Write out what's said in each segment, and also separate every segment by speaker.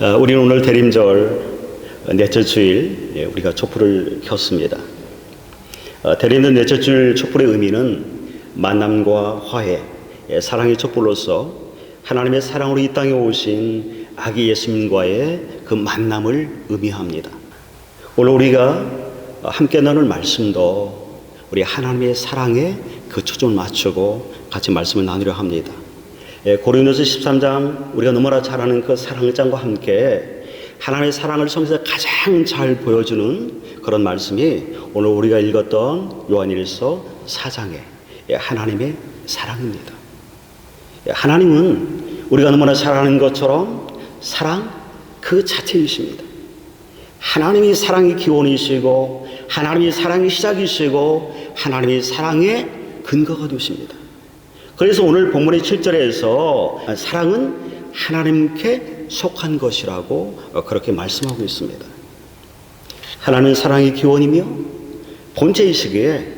Speaker 1: 어, 우리는 오늘 대림절 넷째 주일 예, 우리가 촛불을 켰습니다. 어, 대림절 넷째 주일 촛불의 의미는 만남과 화해, 예, 사랑의 촛불로서 하나님의 사랑으로 이 땅에 오신 아기 예수님과의 그 만남을 의미합니다. 오늘 우리가 함께 나눌 말씀도 우리 하나님의 사랑에 그 초점을 맞추고 같이 말씀을 나누려 합니다. 예, 고린도서 13장 우리가 너무나 잘 아는 그 사랑의 장과 함께 하나님의 사랑을 성경에서 가장 잘 보여주는 그런 말씀이 오늘 우리가 읽었던 요한일서 4장의 예, 하나님의 사랑입니다. 예, 하나님은 우리가 너무나 잘 아는 것처럼 사랑 그 자체이십니다. 하나님이 사랑의 기원이시고 하나님이 사랑의 시작이시고 하나님이 사랑의 근거가 되십니다. 그래서 오늘 본문의 7절에서 사랑은 하나님께 속한 것이라고 그렇게 말씀하고 있습니다. 하나님은 사랑의 기원이며 본체이시기에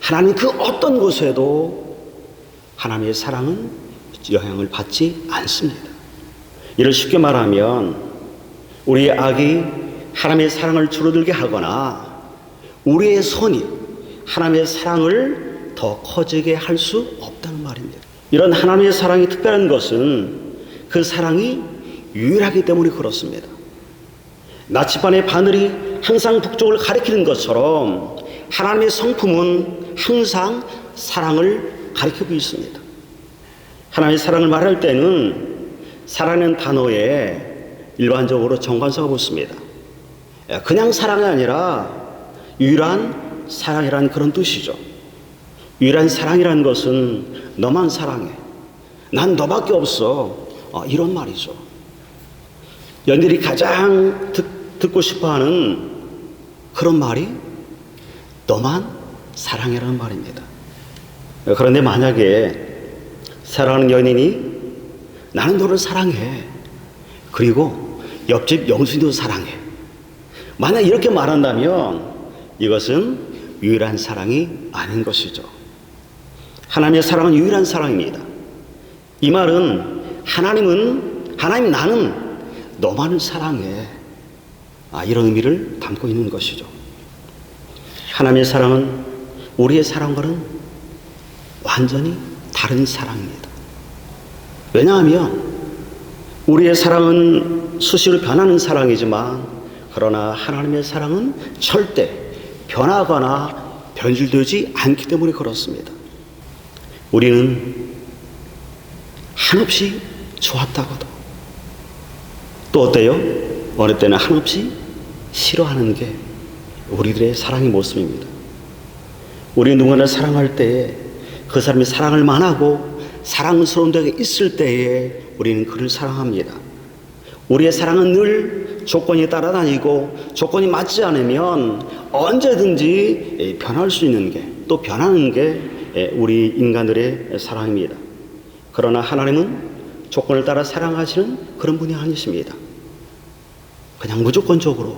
Speaker 1: 하나님 그 어떤 곳에도 하나님의 사랑은 영향을 받지 않습니다. 이를 쉽게 말하면 우리의 악이 하나님의 사랑을 줄어들게 하거나 우리의 선이 하나님의 사랑을 더 커지게 할 수 없다는. 이런 하나님의 사랑이 특별한 것은 그 사랑이 유일하기 때문에 그렇습니다. 나치반의 바늘이 항상 북쪽을 가리키는 것처럼 하나님의 성품은 항상 사랑을 가리키고 있습니다. 하나님의 사랑을 말할 때는 사랑하는 단어에 일반적으로 정관사가 붙습니다. 그냥 사랑이 아니라 유일한 사랑이라는 그런 뜻이죠. 유일한 사랑이라는 것은 너만 사랑해. 난 너밖에 없어. 어, 이런 말이죠. 연들이 가장 듣, 듣고 싶어 하는 그런 말이 너만 사랑해라는 말입니다. 그런데 만약에 사랑하는 연인이 나는 너를 사랑해. 그리고 옆집 영순이도 사랑해. 만약 이렇게 말한다면 이것은 유일한 사랑이 아닌 것이죠. 하나님의 사랑은 유일한 사랑입니다. 이 말은 하나님은 하나님 나는 너만을 사랑해. 아, 이런 의미를 담고 있는 것이죠. 하나님의 사랑은 우리의 사랑과는 완전히 다른 사랑입니다. 왜냐하면 우리의 사랑은 수시로 변하는 사랑이지만 그러나 하나님의 사랑은 절대 변하거나 변질되지 않기 때문에 그렇습니다. 우리는 한없이 좋았다고도 또 어때요? 어느 때는 한없이 싫어하는 게 우리들의 사랑의 모습입니다. 우리 누구나 사랑할 때에 그 사람이 사랑을 만하고 사랑스러운 데가 있을 때에 우리는 그를 사랑합니다. 우리의 사랑은 늘 조건이 따라다니고 조건이 맞지 않으면 언제든지 변할 수 있는 게 또 변하는 게 우리 인간들의 사랑입니다. 그러나 하나님은 조건을 따라 사랑하시는 그런 분이 아니십니다. 그냥 무조건적으로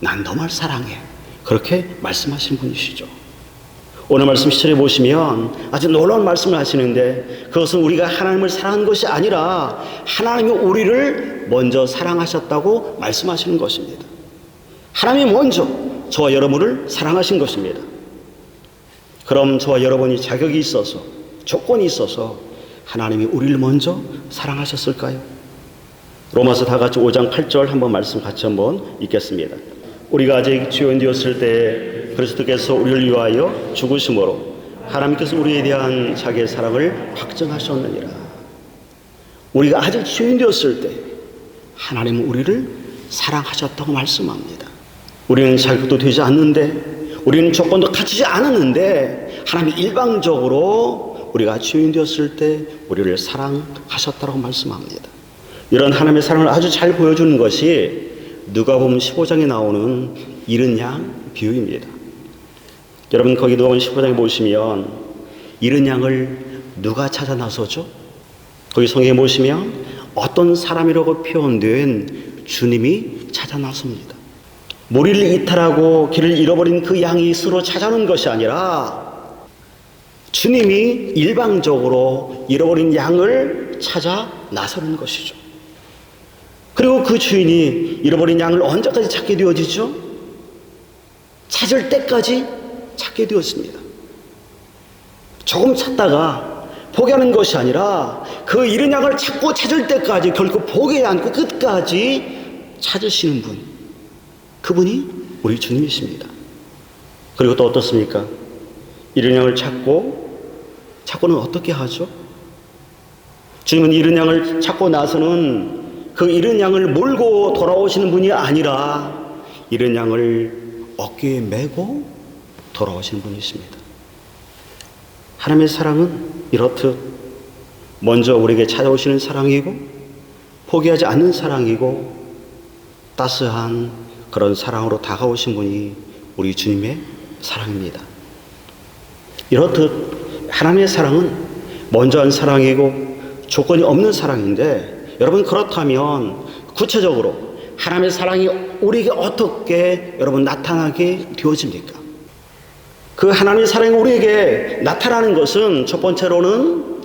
Speaker 1: 난 너만 사랑해. 그렇게 말씀하신 분이시죠. 오늘 말씀 시절에 보시면 아주 놀라운 말씀을 하시는데 그것은 우리가 하나님을 사랑한 것이 아니라 하나님이 우리를 먼저 사랑하셨다고 말씀하시는 것입니다. 하나님이 먼저 저와 여러분을 사랑하신 것입니다. 그럼 저와 여러분이 자격이 있어서 조건이 있어서 하나님이 우리를 먼저 사랑하셨을까요? 로마서 다 같이 5장 8절 한번 말씀 같이 한번 읽겠습니다. 우리가 아직 죄인되었을 때 그리스도께서 우리를 위하여 죽으심으로 하나님께서 우리에 대한 자기의 사랑을 확정하셨느니라. 우리가 아직 죄인되었을 때 하나님은 우리를 사랑하셨다고 말씀합니다. 우리는 자격도 되지 않는데 우리는 조건도 갖추지 않았는데 하나님이 일방적으로 우리가 죄인 되었을 때 우리를 사랑하셨다고 말씀합니다. 이런 하나님의 사랑을 아주 잘 보여주는 것이 누가복음 15장에 나오는 이른 양 비유입니다. 여러분 거기 누가복음 15장에 보시면 이른 양을 누가 찾아 나서죠? 거기 성경에 보시면 어떤 사람이라고 표현된 주님이 찾아 나섭니다. 무리를 이탈하고 길을 잃어버린 그 양이 스스로 찾아오는 것이 아니라 주님이 일방적으로 잃어버린 양을 찾아 나서는 것이죠. 그리고 그 주인이 잃어버린 양을 언제까지 찾게 되어지죠? 찾을 때까지 찾게 되었습니다. 조금 찾다가 포기하는 것이 아니라 그 잃은 양을 찾고 찾을 때까지 결코 포기하지 않고 끝까지 찾으시는 분. 그분이 우리 주님이십니다. 그리고 또 어떻습니까? 잃은 양을 찾고 찾고는 어떻게 하죠? 주님은 잃은 양을 찾고 나서는 그 잃은 양을 몰고 돌아오시는 분이 아니라 잃은 양을 어깨에 메고 돌아오시는 분이십니다. 하나님의 사랑은 이렇듯 먼저 우리에게 찾아오시는 사랑이고 포기하지 않는 사랑이고 따스한 그런 사랑으로 다가오신 분이 우리 주님의 사랑입니다. 이렇듯 하나님의 사랑은 먼저 한 사랑이고 조건이 없는 사랑인데 여러분 그렇다면 구체적으로 하나님의 사랑이 우리에게 어떻게 여러분 나타나게 되어집니까? 그 하나님의 사랑이 우리에게 나타나는 것은 첫 번째로는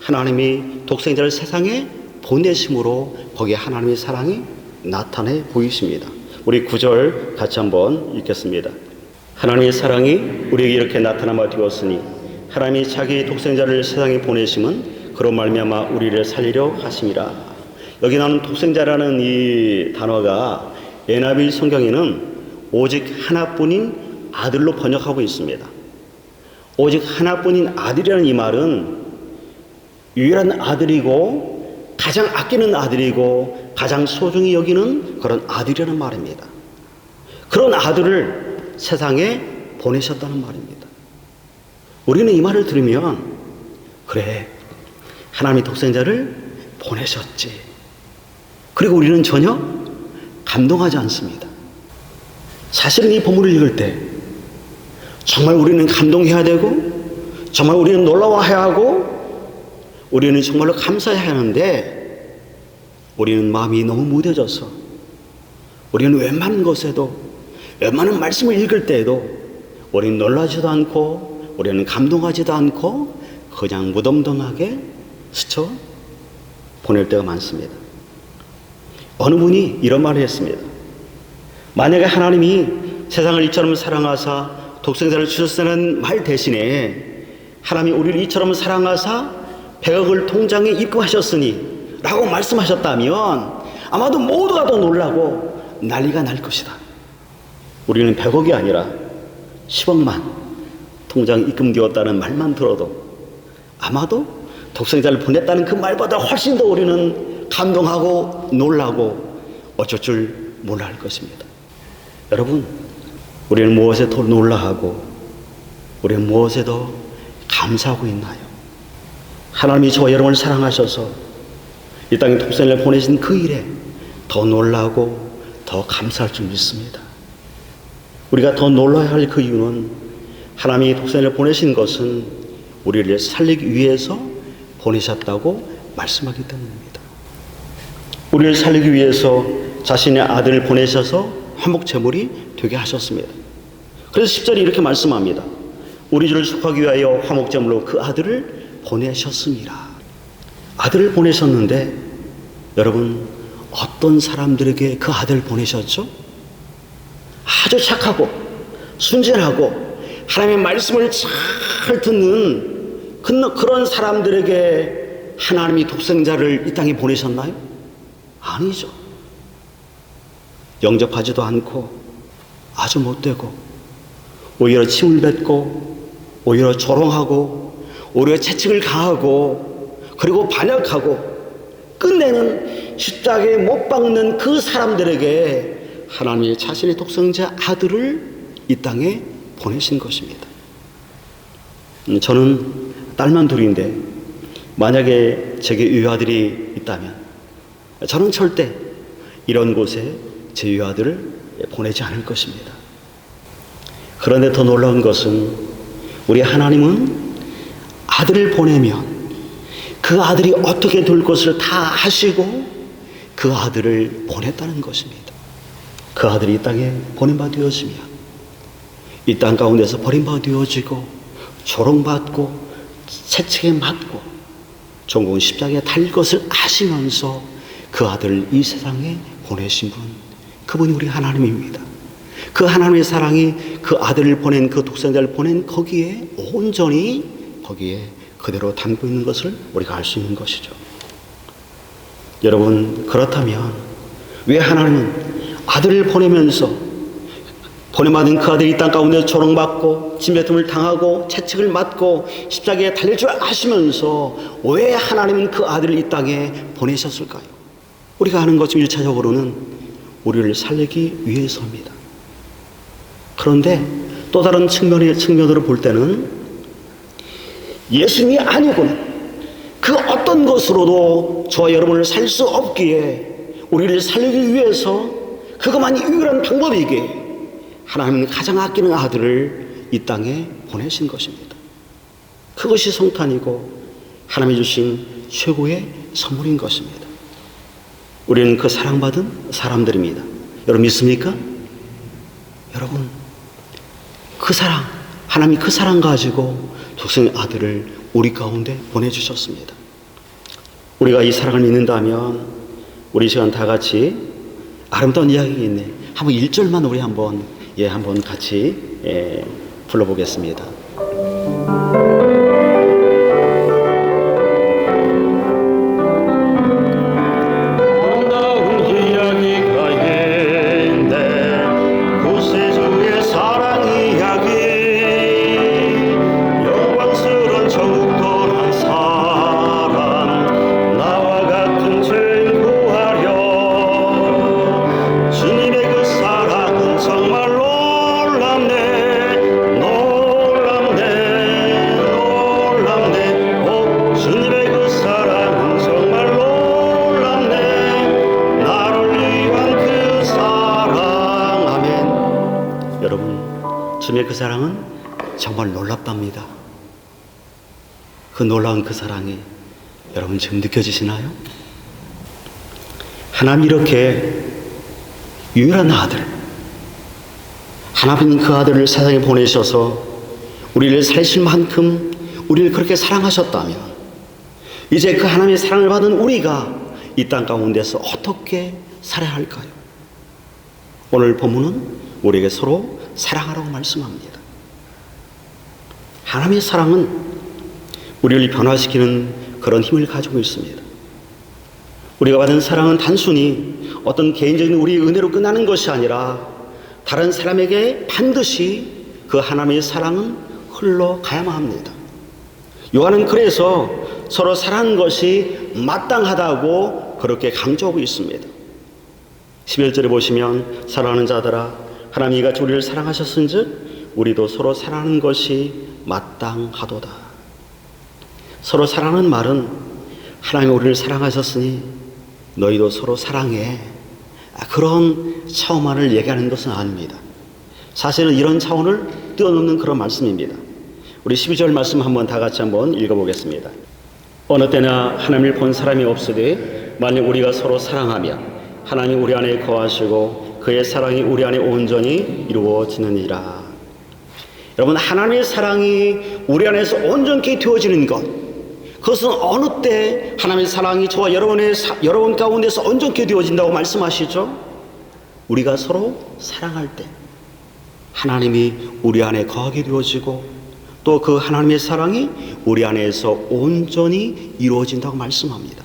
Speaker 1: 하나님이 독생자를 세상에 보내심으로 거기에 하나님의 사랑이 나타내 보이십니다. 우리 구절 같이 한번 읽겠습니다. 하나님의 사랑이 우리에게 이렇게 나타나마 되었으니 하나님이 자기 독생자를 세상에 보내심은 그런 말미암아 우리를 살리려 하심이라. 여기 나오는 독생자라는 이 단어가 NIV 성경에는 오직 하나뿐인 아들로 번역하고 있습니다. 오직 하나뿐인 아들이라는 이 말은 유일한 아들이고 가장 아끼는 아들이고 가장 소중히 여기는 그런 아들이라는 말입니다. 그런 아들을 세상에 보내셨다는 말입니다. 우리는 이 말을 들으면 그래 하나님의 독생자를 보내셨지. 그리고 우리는 전혀 감동하지 않습니다. 사실은 이 본문을 읽을 때 정말 우리는 감동해야 되고 정말 우리는 놀라워해야 하고 우리는 정말로 감사해야 하는데 우리는 마음이 너무 무뎌져서 우리는 웬만한 것에도 웬만한 말씀을 읽을 때에도 우리는 놀라지도 않고 우리는 감동하지도 않고 그냥 무덤덤하게 스쳐 보낼 때가 많습니다. 어느 분이 이런 말을 했습니다. 만약에 하나님이 세상을 이처럼 사랑하사 독생자를 주셨다는 말 대신에 하나님이 우리를 이처럼 사랑하사 백억을 통장에 입금하셨으니 라고 말씀하셨다면 아마도 모두가 더 놀라고 난리가 날 것이다. 우리는 백억이 아니라 10억만 통장 입금되었다는 말만 들어도 아마도 독생자를 보냈다는 그 말보다 훨씬 더 우리는 감동하고 놀라고 어쩔 줄 몰라 할 것입니다. 여러분, 우리는 무엇에 더 놀라하고 우리는 무엇에 더 감사하고 있나요? 하나님이 저와 여러분을 사랑하셔서 이 땅에 독생을 보내신 그 일에 더 놀라고 더 감사할 줄 믿습니다. 우리가 더 놀라야 할 그 이유는 하나님이 독생을 보내신 것은 우리를 살리기 위해서 보내셨다고 말씀하기 때문입니다. 우리를 살리기 위해서 자신의 아들을 보내셔서 화목제물이 되게 하셨습니다. 그래서 10절이 이렇게 말씀합니다. 우리 주를 축하하기 위하여 화목제물로 그 아들을 보내셨습니다. 아들을 보내셨는데 여러분 어떤 사람들에게 그 아들을 보내셨죠? 아주 착하고 순진하고 하나님의 말씀을 잘 듣는 그런 사람들에게 하나님이 독생자를 이 땅에 보내셨나요? 아니죠. 영접하지도 않고 아주 못되고 오히려 침을 뱉고 오히려 조롱하고 오히려 채찍을 가하고 그리고 반역하고 끝내는 십자가에 못 박는 그 사람들에게 하나님의 자신의 독생자 아들을 이 땅에 보내신 것입니다. 음, 저는 딸만 둘인데 만약에 제게 유아들이 있다면 저는 절대 이런 곳에 제 유아들을 보내지 않을 것입니다. 그런데 더 놀라운 것은 우리 하나님은 아들을 보내면 그 아들이 어떻게 될 것을 다 하시고 그 아들을 보냈다는 것입니다. 그 아들이 이 땅에 보낸 바 되어지면 이 땅 가운데서 버림바 되어지고 조롱받고 채찍에 맞고 종군 십자가에 달릴 것을 아시면서 그 아들 이 세상에 보내신 분, 그분이 우리 하나님입니다. 그 하나님의 사랑이 그 아들을 보낸 그 독생자를 보낸 거기에 온전히 거기에 그대로 담고 있는 것을 우리가 알 수 있는 것이죠. 여러분 그렇다면 왜 하나님은 아들을 보내면서 보내받은 그 아들이 땅 가운데 조롱받고 진배tum을 당하고 채찍을 맞고 십자가에 달릴 줄 아시면서 왜 하나님은 그 아들을 이 땅에 보내셨을까요? 우리가 아는 것 중 일차적으로는 우리를 살리기 위해서입니다. 그런데 또 다른 측면의 측면으로 볼 때는 예수님이 아니고는 그 어떤 것으로도 저와 여러분을 살 수 없기에 우리를 살리기 위해서 그것만이 유일한 방법이기에 하나님은 가장 아끼는 아들을 이 땅에 보내신 것입니다. 그것이 성탄이고 하나님이 주신 최고의 선물인 것입니다. 우리는 그 사랑받은 사람들입니다. 여러분 믿습니까? 여러분 그 사랑 하나님이 그 사랑 가지고 독생 아들을 우리 가운데 보내주셨습니다. 우리가 이 사랑을 믿는다면 우리 시간 다 같이 아름다운 이야기가 있네. 한번 1절만 우리 한번 예 한번 같이 예, 불러보겠습니다. 주님의 그 사랑은 정말 놀랍답니다 그 놀라운 그 사랑이 여러분 지금 느껴지시나요? 하나님 이렇게 유일한 아들 하나님 그 아들을 세상에 보내셔서 우리를 살실 만큼 우리를 그렇게 사랑하셨다면 이제 그 하나님의 사랑을 받은 우리가 이 땅 가운데서 어떻게 살아야 할까요? 오늘 본문은 우리에게 서로 사랑하라고 말씀합니다. 하나님의 사랑은 우리를 변화시키는 그런 힘을 가지고 있습니다. 우리가 받은 사랑은 단순히 어떤 개인적인 우리의 은혜로 끝나는 것이 아니라 다른 사람에게 반드시 그 하나님의 사랑은 흘러가야만 합니다. 요한은 그래서 서로 사랑하는 것이 마땅하다고 그렇게 강조하고 있습니다. 11절에 보시면 사랑하는 자들아 하나님 이 같이 우리를 사랑하셨은즉 우리도 서로 사랑하는 것이 마땅하도다. 서로 사랑하는 말은 하나님이 우리를 사랑하셨으니 너희도 서로 사랑해. 아, 그런 차원만을 얘기하는 것은 아닙니다. 사실은 이런 차원을 뛰어넘는 그런 말씀입니다. 우리 12절 말씀 한번 다 같이 한번 읽어보겠습니다. 어느 때나 하나님을 본 사람이 없으되 만약 우리가 서로 사랑하면 하나님 우리 안에 거하시고 그의 사랑이 우리 안에 온전히 이루어지느니라. 여러분 하나님의 사랑이 우리 안에서 온전히 되어지는 것 그것은 어느 때 하나님의 사랑이 저와 여러분의 사, 여러분 가운데서 온전히 되어진다고 말씀하시죠? 우리가 서로 사랑할 때 하나님이 우리 안에 거하게 되어지고 또 그 하나님의 사랑이 우리 안에서 온전히 이루어진다고 말씀합니다.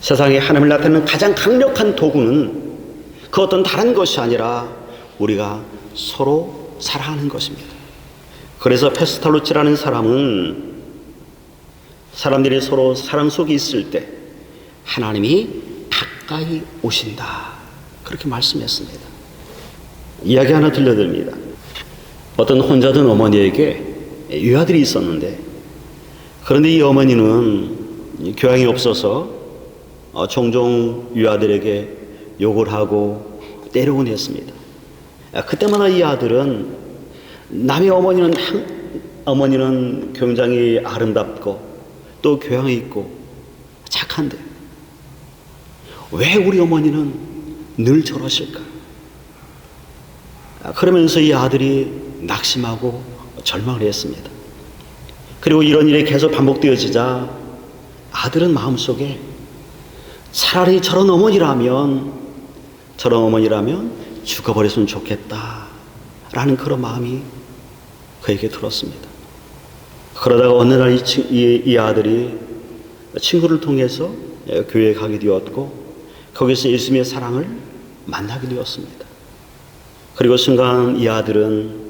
Speaker 1: 세상에 하나님을 나타내는 가장 강력한 도구는 그 어떤 다른 것이 아니라 우리가 서로 사랑하는 것입니다. 그래서 페스탈로치라는 사람은 사람들이 서로 사랑 속에 있을 때 하나님이 가까이 오신다. 그렇게 말씀했습니다. 이야기 하나 들려드립니다. 어떤 혼자든 어머니에게 유아들이 있었는데 그런데 이 어머니는 교양이 없어서 어, 종종 유아들에게 욕을 하고 때리곤 했습니다. 아, 그때마다 이 아들은 남의 어머니는 한, 어머니는 굉장히 아름답고 또 교양이 있고 착한데 왜 우리 어머니는 늘 저러실까? 아, 그러면서 이 아들이 낙심하고 절망을 했습니다. 그리고 이런 일이 계속 반복되어지자 아들은 마음속에 차라리 저런 어머니라면 저런 어머니라면 죽어버렸으면 좋겠다 라는 그런 마음이 그에게 들었습니다. 그러다가 어느 날 이, 이, 이 아들이 친구를 통해서 교회에 가게 되었고 거기서 예수님의 사랑을 만나게 되었습니다. 그리고 순간 이 아들은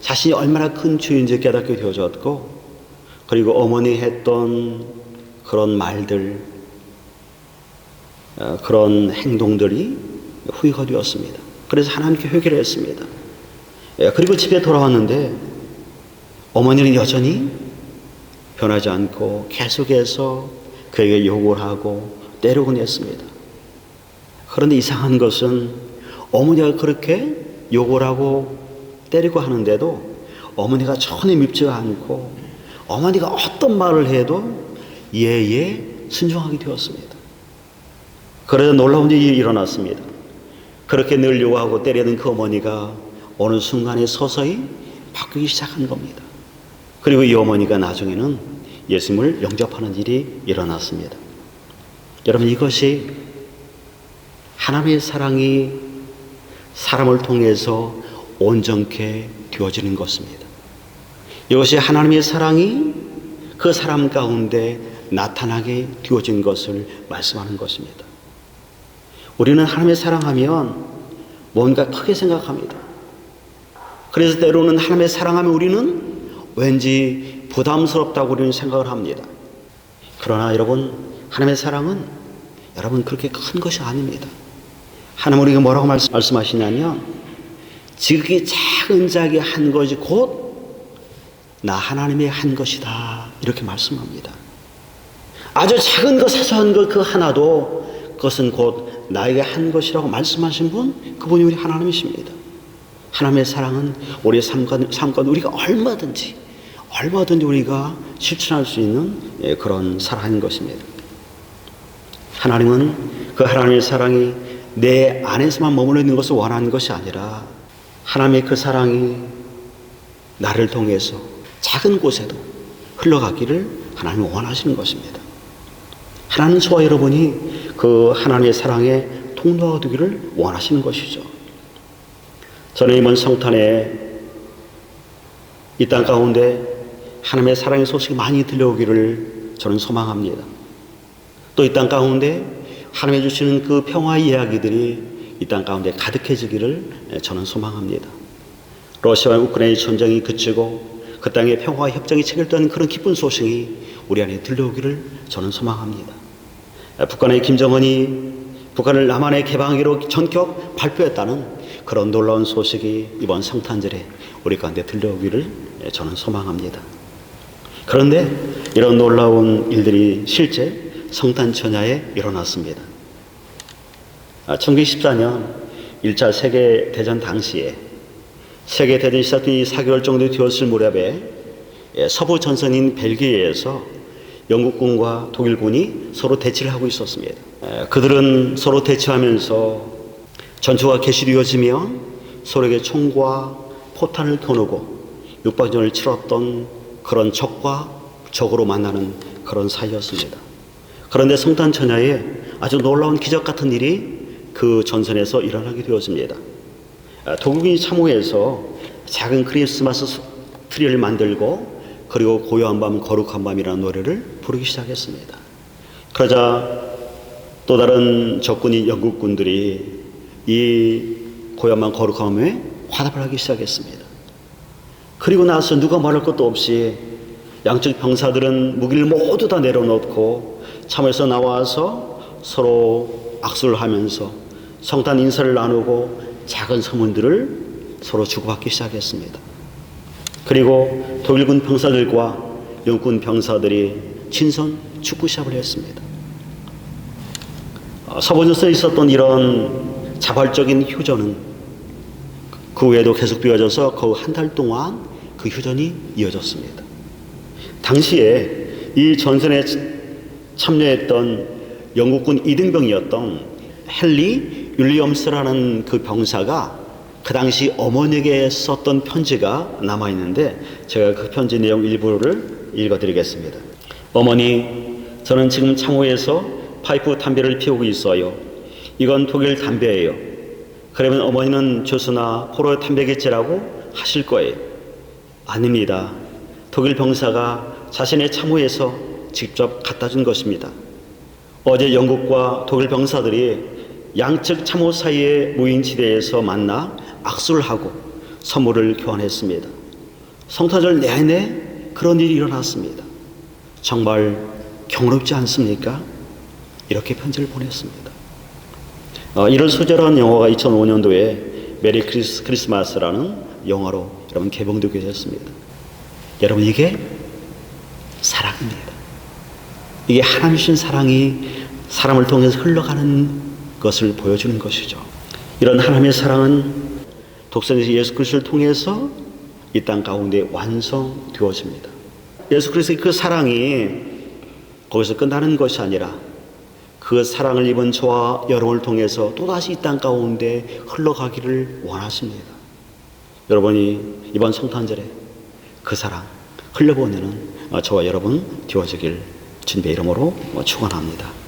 Speaker 1: 자신이 얼마나 큰 죄인지 깨닫게 되어졌고 그리고 어머니 했던 그런 말들 어, 그런 행동들이 후회가 되었습니다. 그래서 하나님께 회개를 했습니다. 예, 그리고 집에 돌아왔는데 어머니는 여전히 변하지 않고 계속해서 그에게 욕을 하고 때리곤 했습니다. 그런데 이상한 것은 어머니가 그렇게 욕을 하고 때리고 하는데도 어머니가 전혀 밉지가 않고 어머니가 어떤 말을 해도 예예 순종하게 되었습니다. 그러자 놀라운 일이 일어났습니다. 그렇게 늘 욕하고 때리는 그 어머니가 어느 순간에 서서히 바뀌기 시작한 겁니다. 그리고 이 어머니가 나중에는 예수님을 영접하는 일이 일어났습니다. 여러분 이것이 하나님의 사랑이 사람을 통해서 온전케 되어지는 것입니다. 이것이 하나님의 사랑이 그 사람 가운데 나타나게 되어진 것을 말씀하는 것입니다. 우리는 하나님의 사랑하면 뭔가 크게 생각합니다. 그래서 때로는 하나님의 사랑하면 우리는 왠지 부담스럽다고 우리는 생각을 합니다. 그러나 여러분, 하나님의 사랑은 여러분 그렇게 큰 것이 아닙니다. 하나님 우리가 뭐라고 말씀하시냐면 지극히 작은 자기 한 것이 곧 나 하나님의 한 것이다 이렇게 말씀합니다. 아주 작은 것 사소한 것 그 하나도 그것은 곧 나에게 한 것이라고 말씀하신 분 그분이 우리 하나님이십니다. 하나님의 사랑은 우리의 삶과, 우리가 얼마든지 얼마든지 우리가 실천할 수 있는 예, 그런 사랑인 것입니다. 하나님은 그 하나님의 사랑이 내 안에서만 머물러 있는 것을 원하는 것이 아니라 하나님의 그 사랑이 나를 통해서 작은 곳에도 흘러가기를 하나님이 원하시는 것입니다. 하나님 저와 여러분이 그 하나님의 사랑에 통로가 되기를 원하시는 것이죠. 저는 이번 성탄에 이 땅 가운데 하나님의 사랑의 소식이 많이 들려오기를 저는 소망합니다. 또 이 땅 가운데 하나님이 주시는 그 평화의 이야기들이 이 땅 가운데 가득해지기를 저는 소망합니다. 러시아와 우크라이나 전쟁이 그치고 그 땅에 평화와 협정이 체결되는 그런 기쁜 소식이 우리 안에 들려오기를 저는 소망합니다. 북한의 김정은이 북한을 남한의 개방하기로 전격 발표했다는 그런 놀라운 소식이 이번 성탄절에 우리 가운데 들려오기를 저는 소망합니다. 그런데 이런 놀라운 일들이 실제 성탄 전야에 일어났습니다. 1914년 1차 세계 대전 당시에 세계 대전이 시작된 4개월 정도 되었을 무렵에 서부 전선인 벨기에에서 영국군과 독일군이 서로 대치를 하고 있었습니다. 그들은 서로 대치하면서 전투가 개시되어지며 서로에게 총과 포탄을 겨누고 육박전을 치렀던 그런 적과 적으로 만나는 그런 사이였습니다. 그런데 성탄 전야에 아주 놀라운 기적 같은 일이 그 전선에서 일어나게 되었습니다. 독일군이 참호해서 작은 크리스마스 트리를 만들고 그리고 고요한 밤 거룩한 밤이라는 노래를 부르기 시작했습니다. 그러자 또 다른 적군인 영국군들이 이 고요한 밤에 화답을 하기 시작했습니다. 그리고 나서 누가 말할 것도 없이 양쪽 병사들은 무기를 모두 다 내려놓고 참에서 나와서 서로 악수를 하면서 성탄 인사를 나누고 작은 선물들을 서로 주고받기 시작했습니다. 그리고 독일군 병사들과 영군 병사들이 친선 축구 시합을 했습니다. 어, 서부전선에 있었던 이런 자발적인 휴전은 그 후에도 계속 되어져서 거의 한 달 동안 그 휴전이 이어졌습니다. 당시에 이 전선에 참여했던 영국군 이등병이었던 헨리 윌리엄스라는 그 병사가 그 당시 어머니에게 썼던 편지가 남아 있는데 제가 그 편지 내용 일부를 읽어드리겠습니다. 어머니, 저는 지금 창호에서 파이프 담배를 피우고 있어요. 이건 독일 담배예요. 그러면 어머니는 주스나 포로 담배겠지라고 하실 거예요. 아닙니다. 독일 병사가 자신의 참호에서 직접 갖다 준 것입니다. 어제 영국과 독일 병사들이 양측 참호 사이의 무인지대에서 만나 악수를 하고 선물을 교환했습니다. 성탄절 내내 그런 일이 일어났습니다. 정말 경롭지 않습니까? 이렇게 편지를 보냈습니다. 어, 이런 소절한 영화가 2005년도에 메리 크리스, 크리스마스라는 영화로 여러분 개봉되게 됐습니다. 여러분 이게 사랑입니다. 이게 하나님 신 사랑이 사람을 통해서 흘러가는 것을 보여주는 것이죠. 이런 하나님의 사랑은 독생자 예수 그리스도를 통해서 이 땅 가운데 완성되어집니다. 예수 그리스도의 그 사랑이 거기서 끝나는 것이 아니라 그 사랑을 입은 저와 여러분을 통해서 또다시 이 땅 가운데 흘러가기를 원하십니다. 여러분이 이번 성탄절에 그 사랑 흘려보내는 저와 여러분 되어지길 주님의 이름으로 축원합니다.